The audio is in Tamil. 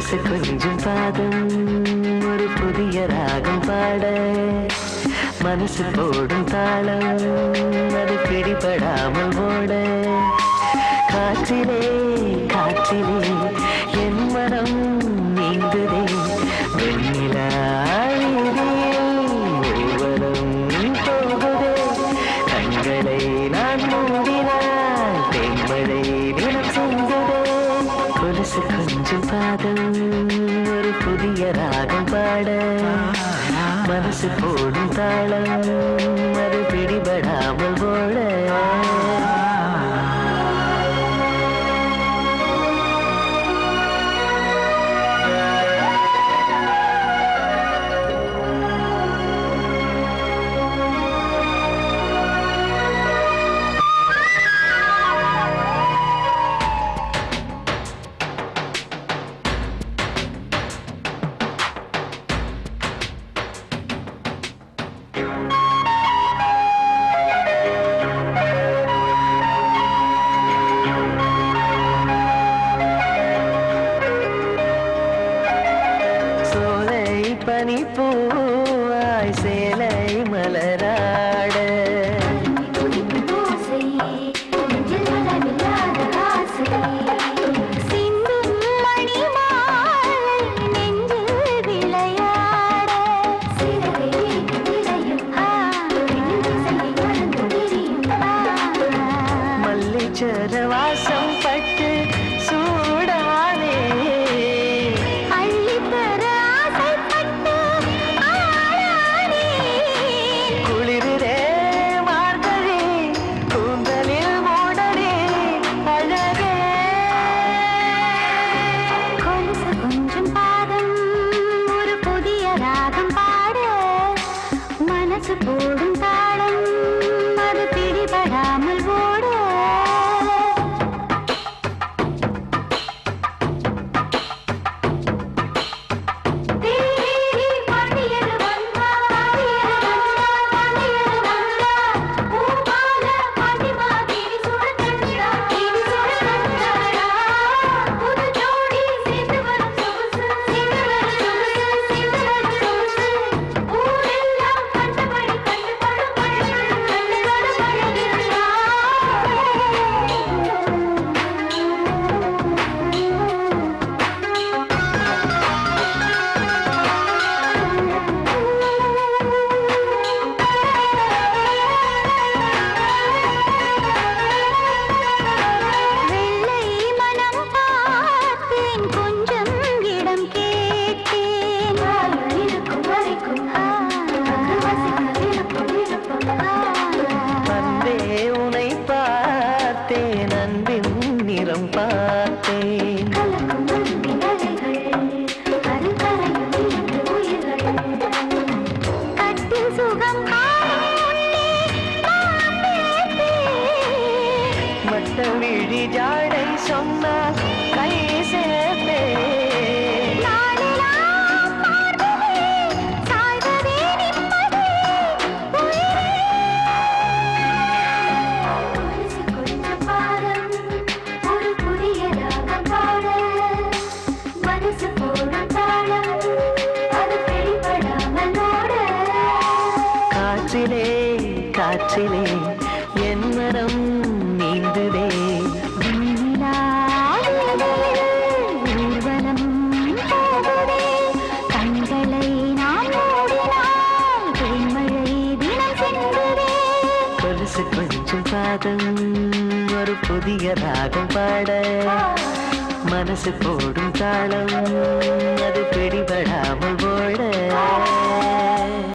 பரிசு கொஞ்சம் பாதம் ஒரு புதிய ராகம் பாட. மனசு போடும் தாளம் அது பிடிபடாமல் ஓட. காற்றிலே காற்றிலே ஒரு புதிய ராகம் பாட. மனசு போடும் தாளம் அது பிடிபடாமல் போட. பனி போ போடும் மத்த விழி ஜாடை சொன்ன கை சேர்த்தே காற்றிலே காற்றிலே பாதம் ஒரு புதிய ராகம் பாட. மனசு போடும் தாளம் அது பிடிபடாமல் ஓட.